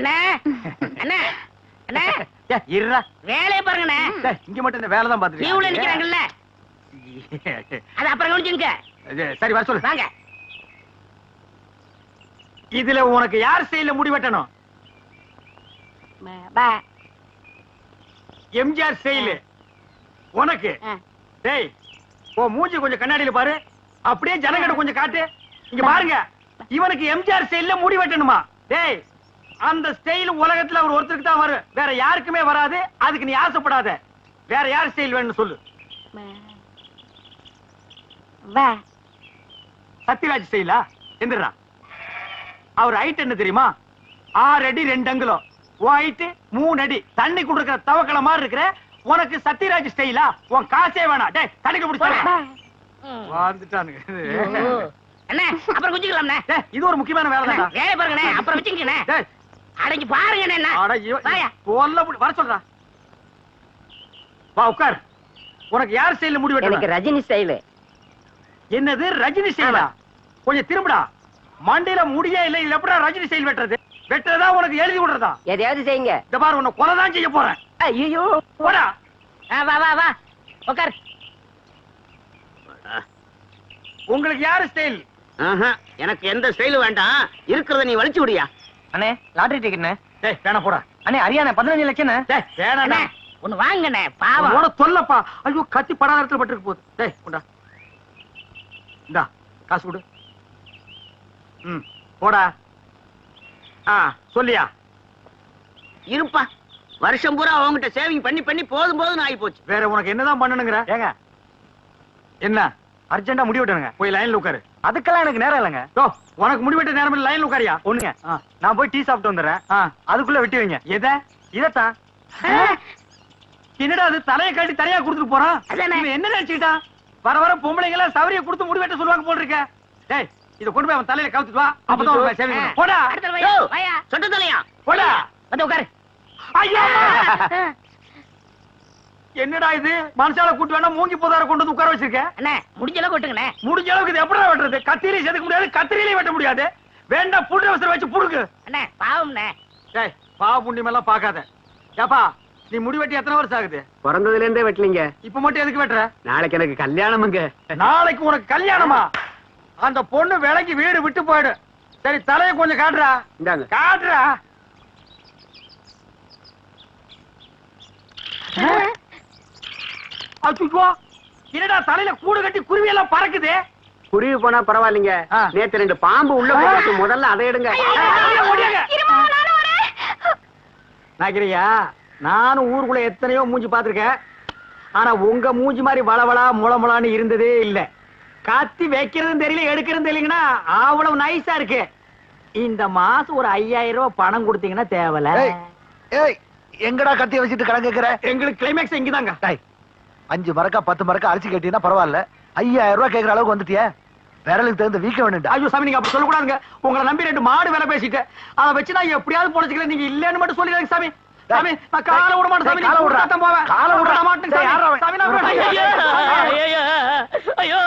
அண்ணா. அண்ணா. அண்ணா. இருடா. வேலையை பாருங்கண்ணே. இங்க மட்டும் இந்த வேலை தான் கியூல நிக்கிறாங்கல்ல. அது அப்புறம் கவனிச்சுங்க சரி வர சொல்லு. வாங்க. இதுல உனக்கு யார் ஸ்டைல முடி வெட்டணும்? பா. எம்ஜிஆர் ஸ்டைல் உனக்கு. டேய் ஓ மூஞ்சி கொஞ்சம் கண்ணாடியில பாரு. அப்படியே ஜனங்கட கொஞ்சம் காட்டு. இங்க பாருங்க. இவனுக்கு எம்ஜிஆர் ஸ்டைல்ல முடி வெட்டணுமா? டேய் அந்த ஸ்டைல் உலகத்துல அவர் ஒருத்தருக்கு தான் வரும். வேற யாருக்குமே வராது. அதுக்கு நீ ஆசைப்படாத. வேற யார் ஸ்டைல் வேணும்னு சொல்லு. வா. சத்யராஜ் ஸ்டைலா எந்திரா அவர் ஹைட் என்ன தெரியுமா? ஆறு அடி ரெண்டு அங்குலம். ஹைட் மூணு அடி. தண்ணி கொடுக்கிற தவக்கல மாதிரி இருக்கிற உனக்கு சத்யராஜ் ஸ்டைலா உன் காசே வேணாம். டேய் தண்ணிக்கு பிடிச்சாங்க வந்துட்டானுங்க அண்ணா அப்புறம் குஞ்சுக்கலாம்ண்ணே இது ஒரு முக்கியமான வேலை தான்டா வேலையை பாருங்கண்ணே. அப்புறம் வச்சுக்கண்ணே டேய், அடைஞ்சு பாருங்கண்ணே என்ன புடி- வர சொல்றா. வா உட்கார். உனக்கு யார் ஸ்டைல்ல முடி வெட்டணும் ரஜினி ஸ்டைலு என்னது ரஜினி ஸ்டைலா கொஞ்சம் திரும்புடா. மண்டையில முடியே இல்ல எப்படா ரஜினி ஸ்டைல் வெட்டுறது? வெட்டுறதா உனக்கு எழுதி விடுறதா? எதையாவது செய்யுங்க. இந்த பாரு உன்னை கொலை தான் செய்ய போறேன். ஐயோ போடா. வா வா வா. உட்கார். உங்களுக்கு யாரு ஸ்டைல் எனக்கு எந்த ஸ்டைல் வேண்டாம். இருக்கிறத நீ வலிச்சு விடியா. அண்ணே லாட்டரி டிக்கெட்ண்ணே டேய் வேணா போடா. அண்ணே அரியாண்ணே பதினஞ்சு லட்சம்ண்ணே டேய் அண்ணே ஒண்ணு வாங்கண்ணே பாவம். உன தொல்லப்பா. ஐயோ கத்தி படாத இடத்துல பட்டிருக்கு போகுது. டேய் கொண்டா. இந்தா காசு கொடு. ம் போடா. ஆ சொல்லியா? இருப்பா. வருஷம் பூரா அவங்ககிட்ட சேவிங் பண்ணி பண்ணி போதும் போதும் ஆகி போச்சு வேற உனக்கு என்னதான் பண்ணணுங்கிற? ஏங்க. என்ன? அர்ஜென்டா முடி வெட்டணுங்க. போய் லைன்ல உட்காரு. அதுக்கெல்லாம் எனக்கு நேரம் இல்லைங்க. ஓ உனக்கு முடி வெட்ட நேரம் லைன்ல உட்காரியா? ஒண்ணுங்க. நான் போய் டீ சாப்பிட்டு வந்துடுறேன். அதுக்குள்ள வெட்டி வைங்க. எதை? இதத்தான். என்னடா அது தலையை கட்டி தலையா கொடுத்துட்டு போறான்? என்ன நினைச்சுக்கிட்டான் வர வர பொம்பளைங்க எல்லாம் சவரிய கொடுத்து முடி வெட்ட சொல்லுவாங்க போல் இருக்க டேய் இத கொண்டு போய் அவன் தலையில கவுத்துட்டு வா. அப்பதான் saving பண்ணும். போடா. அடுத்த சொட்ட தலையா? போடா. வந்து உட்காரு. ஐயோ! என்னடா இது? மனுஷால கூட்டு வேணா மூங்கி போதார கொண்டு வந்து உட்கார வச்சிருக்க அண்ணே முடிஞ்ச அளவுக்கு விட்டுங்கண்ணே. முடிஞ்ச அளவுக்கு இது எப்படா வெட்டுறது? கத்திரியும் செதுக்க முடியாது கத்திரியிலையும் வெட்ட முடியாது. வேண்டாம் புண்ணு அவசரம் வச்சு புடுக்கு அண்ணே பாவம்ண்ணே. டேய் பா புண்ணியம் எல்லாம் பாக்காத ஏப்பா நீ முடி வெட்டி எத்தனை வருஷம் ஆகுது? பிறந்ததுல இருந்தே வெட்டலீங்க. இப்ப மட்டும் எதுக்கு வெட்டுற? நாளைக்கு எனக்கு கல்யாணமுங்க. நாளைக்கு உனக்கு கல்யாணமா? அந்த பொண்ணு விலைக்கு வீடு விட்டு போயிடு. சரி தலையை கொஞ்சம் காட்டுறா. இந்தாங்க. காட்டுறா. அச்சுச்சோ என்னடா தலையில கூடு கட்டி குருவி எல்லாம் பறக்குது? குருவி போனா பரவாயில்லைங்க. நேத்து ரெண்டு பாம்பு உள்ள போட்டு முதல்ல அதை எடுங்க. நாக்கிரியா நானும் ஊருக்குள்ள எத்தனையோ மூஞ்சி பார்த்திருக்கேன். ஆனா உங்க மூஞ்சி மாதிரி வளவளா முளமுளான்னு இருந்ததே இல்ல. கத்தி வைக்கிறதும் தெரியல எடுக்கிறதும் தெரியலங்கன்னா அவ்வளவு நைஸா இருக்கு. இந்த மாசம் ஒரு ஐயாயிரம் ரூபாய் பணம் கொடுத்தீங்கன்னா தேவல. எங்கடா கத்திய வச்சுட்டு கடன் கேக்குற? எங்களுக்கு கிளைமேக்ஸ் இங்கதாங்க. அஞ்சு மரக்கா பத்து மரக்கா அரிசி கேட்டீங்கன்னா பரவாயில்ல. ஐயாயிரம் ரூபாய் கேக்குற அளவுக்கு வந்துட்டியே. விரலுக்கு தகுந்த வீக்க வேணும்டா. ஐயோ சாமி நீங்க அப்படி சொல்லக்கூடாதுங்க. உங்களை நம்பி ரெண்டு மாடு வேலை பேசிட்டு அதை வச்சு நான் எப்படியாவது பொழைச்சிக்கிறேன். நீங்க இல்லன்னு மட்டும் சொல்லிடுங்க சாமி. சாமி நான் காலை விட மாட்டேன் சாமி. காலை. தான் போவேன். காலை. விட மாட்டேன் சாமி. விட ஐயோ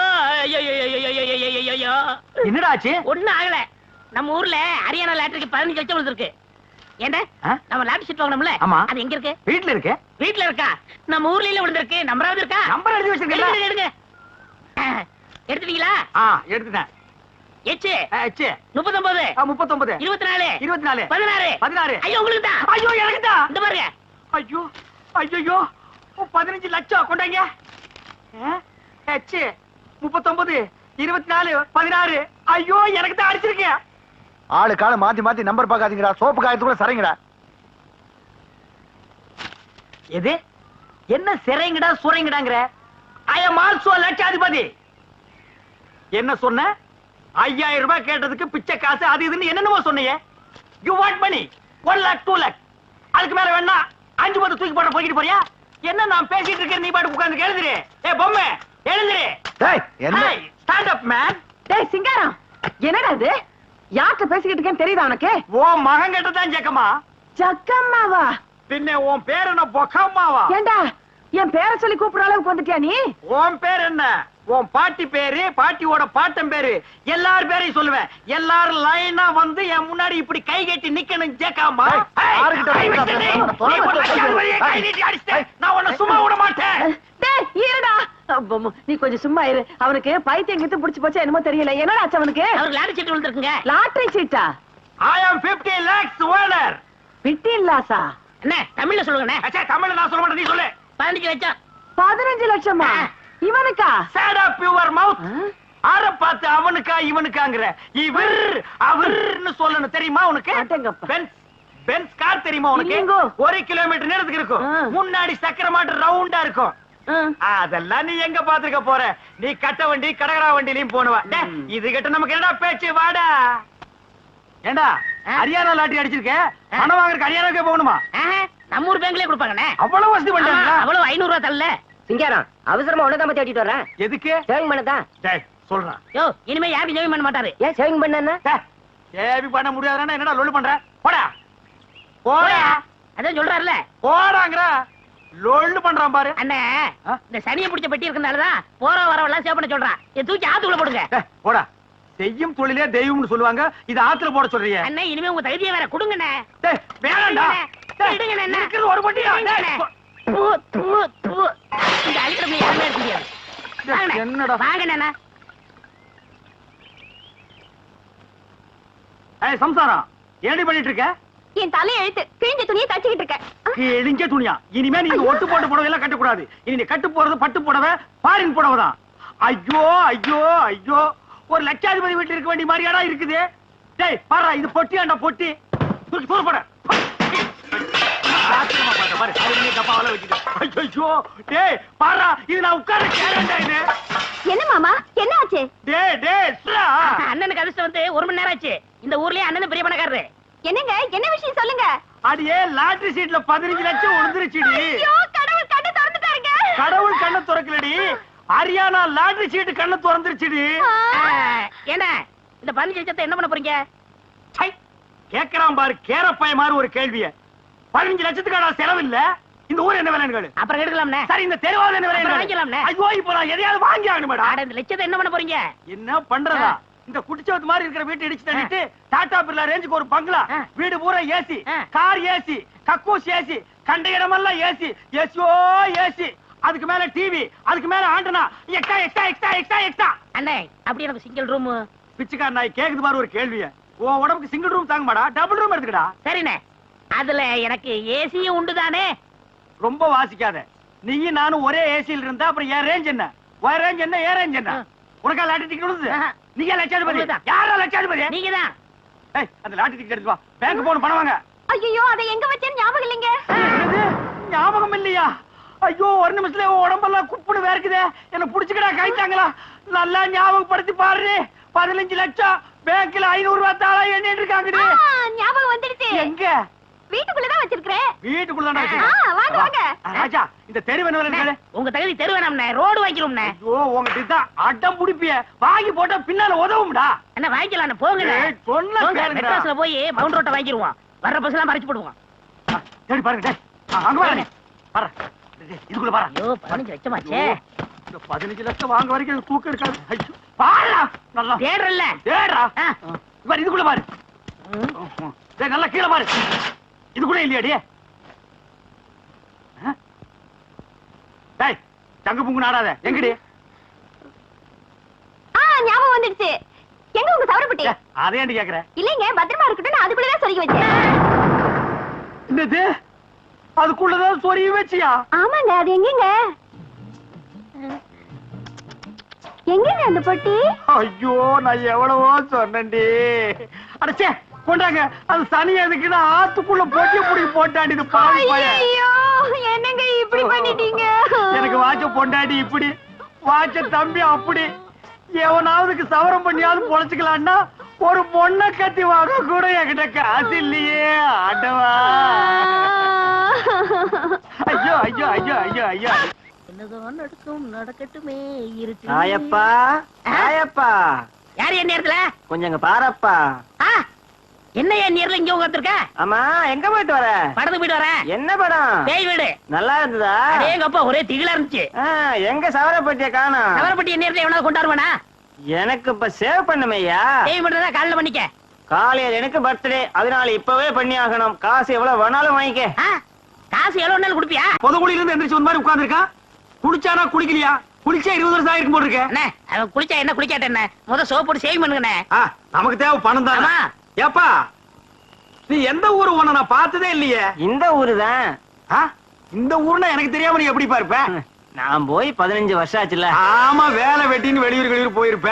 ஐயோ என்னடா ஆச்சு? ஒண்ணும் ஆகல. நம்ம ஊர்ல ஹரியானா லாட்டரிக்கு பதினஞ்சு லட்சம் விழுந்திருக்கு. ஏண்டா? நம்ம வாங்கணும்ல? ஆமா. அது எங்க இருக்கு? வீட்டுல இருக்கு. வீட்ல இருக்கா? நம்ம ஊர்ல இல்ல விழுந்திருக்கு. நம்பராவது இருக்கா? நம்பர் எழுதி வச்சிருக்கீங்களா எடுங்க எடுத்துட்டீங்களா? ஆ எடுத்துட்டேன். எச்சு. முப்பத்தொன்பது இருபத்தி நாலு இருபத்தி நாலு பதினாறு. பதினாறு. ஐயோ உங்களுக்கு தான் ஐயோ எனக்கு தான் இந்த பாருங்க. ஐயோ ஐயோ பதினஞ்சு லட்சம் கொண்டாங்க. ஹெச் முப்பத்தொன்பது இருபத்தி நாலு பதினாறு. ஐயோ எனக்கு தான் அடிச்சிருக்கேன். ஆளு கால மாத்தி மாத்தி நம்பர் பாக்காதீங்கடா சோப்பு காயத்துக்குள்ள சரிங்கடா. எது? என்ன சிறைங்கடா சுரைங்கடாங்கிற ஐ எம் ஆல்சோ லட்சாதிபதி. என்ன சொன்ன? ஐயாயிரம் ரூபாய் கேட்டதுக்கு பிச்சை காசு அது இதுன்னு என்னென்னமோ சொன்னீங்க you want money one lakh two lakh அதுக்கு மேல வேணா அஞ்சு பத்து தூக்கி போட போய்கிட்டு போறியா? என்ன நான் பேசிட்டு இருக்கேன் நீ பாட்டு உட்கார்ந்து எழுதுரு ஏ பொம்மை எழுதுரு ஸ்டாண்ட் அப் மேன் டேய் சிங்காரம். என்னடா இது? யார்கிட்ட பேசிக்கிட்டு இருக்கேன்னு தெரியுதா உனக்கு? ஓ மகன் கிட்ட தான் ஜக்கம்மா ஜக்கம்மாவா? பின்ன உன் பேர் என்ன? பொக்கம்மாவா? ஏண்டா என் பேரை சொல்லி கூப்பிடுற அளவுக்கு வந்துட்டியா நீ? உன் பேர் என்ன? உன் பாட்டி பேரு பாட்டியோட பாட்டன் பேரு. எல்லார் பேரையும் சொல்லுவேன். எல்லாரும் லைனா வந்து என் முன்னாடி இப்படி கை கட்டி நிக்கணும் ஜேக்காமா. நான் உன்னை சும்மா விட மாட்டேன். டேய், இருடா. நீ கொஞ்சம் சும்மா இரு. அவனுக்கு பைத்தியம் கித்து புடிச்சு போச்சா என்னமோ தெரியல. என்னடா ஆச்சு அவனுக்கு? அவருக்கு லாரி சீட்டு விழுந்திருக்குங்க. லாட்டரி சீட்டா? ஐ ஆம் 50 lakhs ஓனர் பிட்டி இல்லாசா அண்ணே தமிழ்ல சொல்லுங்கண்ணே. அச்சா தமிழ்ல நான் சொல்ல மாட்டேன். நீ சொல்லு. பதினஞ்சு லட்சம். பதினஞ்சு லட்சமா? இவனுக்கா? Shut up your mouth? ஆற பார்த்து அவனுக்கா இவனுக்காங்கிற. இவர் அவர்னு சொல்லணும். தெரியுமா உனக்கு. பென்ஸ் பென்ஸ் கார் தெரியுமா உனக்கு. ஒரு கிலோமீட்டர் நேரத்துக்கு இருக்கும். முன்னாடி சக்கர மாட்டு ரவுண்டா இருக்கும். அதெல்லாம் நீ எங்க பாத்துக்க போற? நீ கட்ட வண்டி கடகரா வண்டிலையும் போனுவ இது கிட்ட நமக்கு என்னடா பேச்சு? வாடா. ஏண்டா. ஹரியானா லாட்டரி அடிச்சிருக்க? பணம் வாங்குறதுக்கு ஹரியானாக்கே போகணுமா? நம்ம ஊர் பேங்க்லயே கொடுப்பாங்கண்ணே. அவ்வளவு வசதி ஆமா, பண்ணிட்டாங்களா அவ்வளவு ஐநூறு ரூபா தரல. சிங்காரம் அவசரமா உனதான் தேடிட்டு வரேன் எதுக்கு? சேவிங் பண்ணதான் சொல்றான் யோ இனிமே யாரும் ஜெயம் பண்ண மாட்டாரு. ஏன் சேவிங் பண்ண ஏபி பண்ண முடியாதுன்னா என்னடா லொல்லு பண்ற? போடா. போடா. அதான் சொல்றாருல போடாங்கற லொல்லு பண்றான் பாரு. அண்ணே? இந்த சனியை பிடிச்ச பெட்டி இருக்கனாலதான் போற வரவெல்லாம் சேவ் பண்ண சொல்றான். இதை தூக்கி ஆத்துக்குள்ள போடுங்க. போடா. செய்யும் தொழிலே தெய்வம்னு சொல்லுவாங்க. இது ஆத்துல போட சொல்றீங்க அண்ணே இனிமே உங்க தகுதியை வேற கொடுங்கண்ணே. டேய் வேணாம்டா ஒரு வண்டியா டேய், விடுங்கண்ணே. தூ, தூ, தூ. இந்த அழிக்கிறப்ப யாருமே இருக்க முடியாது. என்னடா? வாங்கண்ணே ஏய் சம்சாரம் ஏடி பண்ணிட்டு இருக்க? என் தலை எழுத்து கிழிஞ்ச துணியை தச்சுக்கிட்டு இருக்கேன். கிழிஞ்ச துணியா? இனிமே நீங்க ஒட்டு போட்டு புடவை எல்லாம் கட்ட கூடாது இனி நீ கட்டு போறது பட்டு புடவை பாரின் புடவை தான். ஐயோ ஐயோ ஐயோ. ஒரு லட்சாதிபதி வீட்டுல இருக்க வேண்டிய மாதிரியாடா இருக்குது. டேய் பாரு இது பொட்டியாண்டா பொட்டி. தூக்கி தூர ஐயோ டேய் பாரா இது நான் உட்கார்ற கேரண்டா இது. என்ன மாமா என்ன ஆச்சு? டேய் டேய் சுரா அண்ணனுக்கு அதிர்ஷ்டம் வந்து ஒரு மணி நேரம் ஆச்சு. இந்த ஊர்லயே அண்ணன் பெரிய பணக்காரரு. என்னங்க என்ன விஷயம் சொல்லுங்க? அடியே லாட்டரி சீட்ல பதினஞ்சு லட்சம் விழுந்துருச்சுடி கடவுள் கண்ணு திறந்துட்டாருங்க. கடவுள் கண்ணை திறக்கலடி. ஹரியானா லாட்டரி சீட்டு கண்ணை திறந்துருச்சுடி. ஏண்ணே இந்த பதினஞ்சு லட்சத்தை என்ன பண்ண போறீங்க? சை, கேக்குறான் பாரு கேரப்பாய மாதிரி ஒரு கேள்விய. பதினஞ்சு லட்சத்துக்கான செலவு இல்ல. இந்த ஊர் என்ன விலைன்னு கேளு. அப்புறம் எடுக்கலாம்ண்ணே சரி இந்த தெருவாத என்ன அப்புறம் விலை வாங்கிக்கலாம்ண்ணே. ஐயோ இப்ப நான் எதையாவது வாங்கி ஆகணும் மேடம் இந்த லட்சத்தை என்ன பண்ண போறீங்க? என்ன பண்றதா? இந்த குடிச்சவத்து மாதிரி இருக்கிற வீட்டை இடிச்சு தள்ளிட்டு டாடா பிர்லா ரேஞ்சுக்கு ஒரு பங்களா. வீடு பூரா ஏசி. கார் ஏசி கக்கூஸ் ஏசி கண்ட இடமெல்லாம் ஏசி ஏசியோ ஏசி அதுக்கு மேல டிவி அதுக்கு மேல antenna. Extra extra extra extra extra. அண்ணே அப்படி எனக்கு சிங்கிள் ரூம் பிச்சைக்கார நாய் கேக்குது பாரு ஒரு கேள்விய. உன் உடம்புக்கு சிங்கிள் ரூம் தாங்க மாடா டபுள் ரூம் எடுத்துக்கடா. சரிண்ணே. அதுல எனக்கு ஏசியும் உண்டு தானே ரொம்ப வாசிக்காத. நீயும் நானும் ஒரே ஏசியில் இருந்தா அப்புறம் என் ரேஞ்ச் என்ன? உன் ரேஞ்ச் என்ன ஏன் ரேஞ்ச் என்ன. உனக்கா லாட்டரி டிக்கெட் விழுது. நீங்க லட்சாதிபதி. யாரா லட்சாதிபதி? நீங்க தான் ஏய் அந்த லாட்டரி டிக்கெட் எடுத்து வா. பேங்க் போன பணம் வாங்க. ஐயோ அதை எங்க வச்சேன்னு ஞாபகம் இல்லைங்க? ஞாபகம் இல்லையா? ஐயோ ஒரு நிமிஷத்துல உடம்பெல்லாம் குப்புன்னு வேர்க்குதே. என்ன புடிச்சுக்கடா கைத்தாங்களா நல்லா ஞாபகப்படுத்தி பாரு. பதினஞ்சு லட்சம். பேங்க்ல ஐநூறு ரூபாய் தாளா எண்ணிட்டு இருக்காங்கடி. ஞாபகம் வந்துடுச்சு. எங்க? வீட்டுக்குள்ளதான் வச்சிருக்கிறேன் வீட்டுக்குள்ள தானே ஆ, வாங்க, வாங்க. ராஜா இந்த தெரு வேலை உங்க தகுதி தெரு வேணாம்ண்ணே ரோடு வாங்கிக்கிறோம்ண்ணே. ஐயோ உங்ககிட்ட தான் அட்டம் புடிப்பிய. வாங்கி போட்டா பின்னால உதவும்டா. என்ன வாங்கிக்கலாம் சொன்னா போங்க, கேளுங்கடா. மெட்ராஸ்ல போய் மவுண்ட் ரோட்டை வாங்கிடுவோம் வர்ற பஸ் எல்லாம் மறைச்சு போடுவோம். தேடி பாருங்க அங்க பாருங்க. இதுக்குள்ள பாரு ஐயோ பதினஞ்சு லட்சமாச்சே ஐயோ, இந்த பதினஞ்சு லட்சம் வாங்க வரைக்கும் தூக்கம் இருக்காது. பாருடா நல்லா. தேடுறல்ல. பாரு இதுக்குள்ள பாரு. நல்லா கீழே பாரு. இதுக்குள்ள இல்லையாடி ஆ? டேய் தங்க புங்கு நாடாத. எங்கடி? ஞாபகம் வந்துடுச்சு. எங்க உங்க சவரப்பட்டி அதை ஏன்டி கேக்குற? இல்லைங்க பத்திரமா இருக்கட்டும் நான் அதுக்குள்ளதான் சொருகி வச்சேன். என்னது? அதுக்குள்ளதான் சொருகி வச்சியா? ஆமாங்க அது எங்கங்க? எங்கங்க அந்த பொட்டி? ஐயோ நான் எவ்வளவோ சொன்னேன்டி. அடச்சே கொண்டாங்க. அது சனி எதுக்குன்னு ஆத்துக்குள்ள போட்டி புடி போட்டாடி இது பாவி என்னங்க இப்படி பண்ணிட்டீங்க? எனக்கு வாட்ச பொண்டாடி இப்படி வாட்ச தம்பி அப்படி. எவனாவதுக்கு சவரம் பண்ணியாவது பொழைச்சுக்கலான்னா ஒரு பொண்ணை கட்டி வாங்க கூட என்கிட்ட காசு இல்லையே ஆண்டவா. ஐயோ ஐயோ ஐயோ ஐயோ ஐயோ. என்னதான் நடக்கும் நடக்கட்டுமே இருக்கு ராயப்பா ராயப்பா யாரு என் நேரத்துல? கொஞ்சம் இங்க பாரப்பா. என்னையா நேர்ல இங்க உட்காந்துருக்க ஆமா எங்க போயிட்டு வர? படத்துக்கு போயிட்டு வரேன். என்ன படம்? பேய் வீடு. நல்லா இருந்ததா? எங்க அப்பா ஒரே திகிலா இருந்துச்சு. ஆ, எங்க சவரப்பட்டிய காணோம்? நவரப்பட்டி நேர்ல எவனாவது கொண்டாடுவானா எனக்கு இப்ப சேவ் பண்ணுமையா மட்டும் தான் காலைல பண்ணிக்க. காலையில எனக்கு பர்த்டே அதனால இப்பவே பண்ணி ஆகணும். காசு எவ்வளவு வேணாலும் வாங்கிக்க? காசு எவ்வளவு நாள் கொடுப்பியா? பொதுக்குழியில இருந்து எந்திரிச்சு ஒரு மாதிரி உட்கார்ந்திருக்கான் குடிச்சானா குடிக்கலையா? குளிச்சா இருபது வருஷம் ஆயிருக்கும் அவன் குளிச்சா என்ன குளிக்காட்ட என்ன? முத சோப் போட்டு சேவ் பண்ணுங்கண்ணே. ஆ, நமக்கு தேவை பணம் தானே. ஆமா. ஏப்பா நீ எந்த ஊரு உன்னை நான் பார்த்ததே இல்லையே? இந்த ஊரு தான்? இந்த ஊர்னா எனக்கு தெரியாம நீ எப்படி இருப்ப? நான் போய் பதினஞ்சு வருஷம் ஆச்சுல ஆமா வேலை வெட்டின்னு வெளியூர் வெளியூர் போயிருப்ப.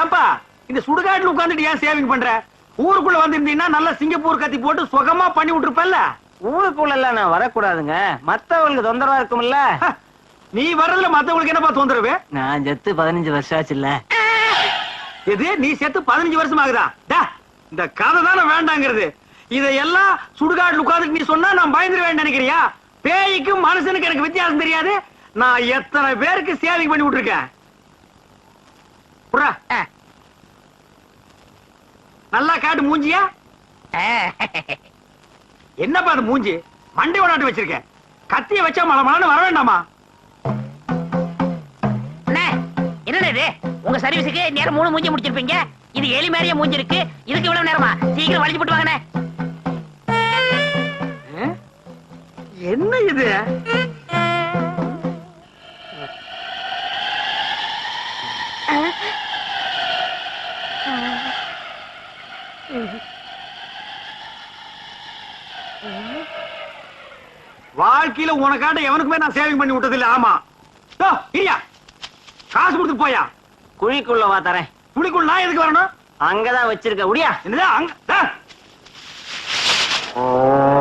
ஏன்பா இந்த சுடுகாட்டுல உட்கார்ந்துட்டு ஏன் சேவிங் பண்ற? ஊருக்குள்ள வந்திருந்தீங்கன்னா நல்லா சிங்கப்பூர் கத்தி போட்டு சுகமா பண்ணி விட்டுருப்பல்ல? ஊருக்குள்ள எல்லாம் நான் வரக்கூடாதுங்க. மத்தவங்களுக்கு தொந்தரவா இருக்கும்ல. நீ வர்றதுல மத்தவங்களுக்கு என்னப்பா தொந்தரவு? நான் செத்து பதினஞ்சு வருஷம் ஆச்சுல்ல. எது நீ செத்து பதினஞ்சு வருஷம் ஆகுதா? டா, இந்த கதை தானே வேண்டாங்கிறது. இதையெல்லாம் சுடுகாட்டுல உட்கார்ந்துட்டு நீ சொன்னா நான் பயந்துருவேன் நினைக்கிறியா? பேய்க்கும் மனுஷனுக்கு எனக்கு வித்தியாசம் தெரியாது. நான் எத்தனை பேருக்கு சேவிங் பண்ணி விட்டுருக்கேன்? புறா. நல்லா காட்டு மூஞ்சியா. என்னப்பா அது மூஞ்சி? மண்டை விளையாட்டு வச்சிருக்க கத்திய வச்சா மழை மழைன்னு வர வேண்டாமா? என்னண்ணே இது? உங்க சர்வீஸுக்கு நேரம் மூணு மூஞ்சி முடிச்சிருப்பீங்க. இது எலி மாதிரியே மூஞ்சி இருக்கு இதுக்கு இவ்வளவு நேரமா? சீக்கிரம் வலிச்சு போட்டு வாங்கண்ணே. ஆ? என்ன இது? வாழ்க்கையில உனக்காட்ட எவனுக்குமே நான் சேவிங் பண்ணி விட்டது இல்ல ஆமா. ஓ, இரியா. காசு கொடுத்து போயா. குழிக்குள்ள வா தரேன். புலிக்குள் நான் எதுக்கு வரணும்? அங்கதான் வச்சிருக்க. முடியா என்னது? அங்க. ஓ.